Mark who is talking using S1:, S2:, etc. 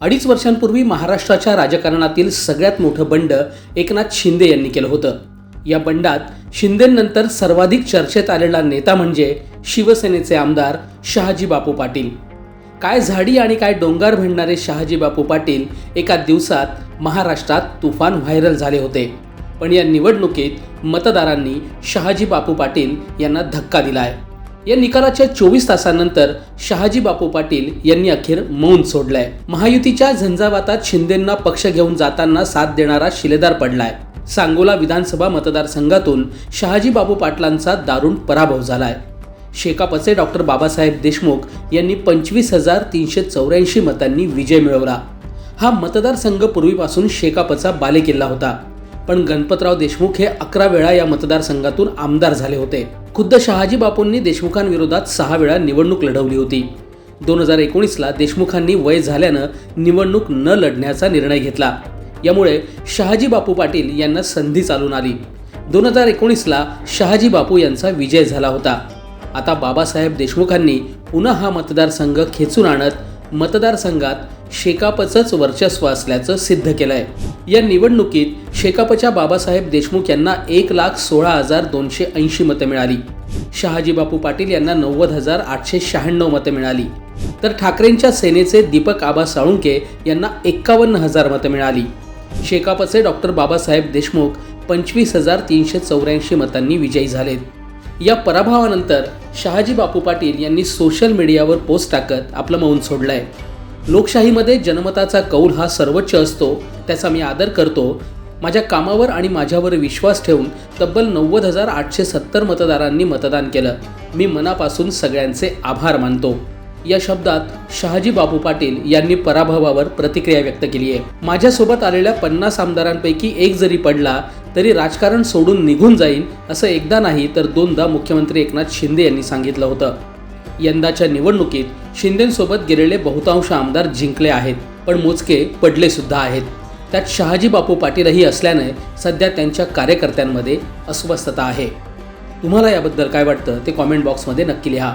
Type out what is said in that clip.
S1: अडीच वर्षांपूर्वी महाराष्ट्राच्या राजकारणातील सगळ्यात मोठं बंड एकनाथ शिंदे यांनी केलं होतं. या बंडात शिंदेनंतर सर्वाधिक चर्चेत आलेला नेता म्हणजे शिवसेनेचे आमदार शहाजी बापू पाटील. काय झाडी आणि काय डोंगर भिडणारे शहाजी बापू पाटील एका दिवसात महाराष्ट्रात तुफान व्हायरल झाले होते. पण या निवडणुकीत मतदारांनी शहाजी बापू पाटील यांना धक्का दिला आहे या निकालाच्या चोवीस तासानंतर शहाजी बापू पाटील यांनी अखेर मौन सोडलंय. महायुतीच्या झंझावातात शिंदेंना पक्ष घेऊन जाताना साथ देणारा शिलेदार पडलाय. सांगोला विधानसभा मतदारसंघातून शहाजी बापू पाटलांचा दारुण पराभव झालाय. शेकापचे डॉक्टर बाबासाहेब देशमुख यांनी पंचवीस हजार तीनशे चौऱ्याऐंशी मतांनी विजय मिळवला. हा मतदारसंघ पूर्वीपासून शेकापचा बालेकिल्ला होता. पण गणपतराव देशमुख हे अकरा वेळा या मतदारसंघातून आमदार झाले होते. खुद्द शहाजी बापूंनी देशमुखांविरोधात सहा वेळा निवडणूक लढवली होती. दोन हजार एकोणीसला देशमुखांनी वय झाल्यानं निवडणूक न लढण्याचा निर्णय घेतला. यामुळे शहाजी बापू पाटील यांना संधी चालून आली. दोन हजार एकोणीसला शहाजी बापू यांचा विजय झाला होता. आता बाबासाहेब देशमुखांनी पुन्हा हा मतदारसंघ खेचून आणत मतदारसंघात शेकापचंच वर्चस्व असल्याचं सिद्ध केलंय. या निवडणुकीत शेकापच्या बाबासाहेब देशमुख यांना एक लाख सोळा हजार दोनशे ऐंशी मतं मिळाली. शहाजी बापू पाटील यांना नव्वद हजार आठशे शहाण्णव मतं मिळाली. तर ठाकरेंच्या सेनेचे दीपक आबा साळुंके यांना एक्कावन्न हजार मतं मिळाली. शेकापचे डॉक्टर बाबासाहेब देशमुख पंचवीस हजार तीनशे चौऱ्याऐंशी मतांनी विजयी झालेत. या पराभवानंतर शहाजी बापू पाटील यांनी सोशल मीडियावर पोस्ट टाकत आपलं मौन सोडलं आहे लोकशाहीमध्ये जनमताचा कौल हा सर्वोच्च असतो त्याचा मी आदर करतो. माझ्या कामावर आणि माझ्यावर विश्वास ठेवून तब्बल नव्वद हजार आठशे सत्तर मतदारांनी मतदान केलं. मी मनापासून सगळ्यांचे आभार मानतो. या शब्दात शहाजी बापू पाटील यांनी पराभवावर प्रतिक्रिया व्यक्त केली आहे. माझ्यासोबत आलेल्या पन्नास आमदारांपैकी एक जरी पडला तरी राजकारण सोडून निघून जाईन असं एकदा नाही तर दोनदा मुख्यमंत्री एकनाथ शिंदे यांनी सांगितलं होतं. यंदाच्या निवडणुकीत शिंदेसोबत गेलेले बहुतांश आमदार जिंकले आहेत पण मोजके पडले सुद्धा आहेत. त्यात शहाजी बापू पाटीलही असल्याने सध्या त्यांच्या कार्यकर्त्यांमध्ये अस्वस्थता आहे. तुम्हाला याबद्दल काय वाटतं ते कॉमेंट बॉक्समध्ये नक्की लिहा.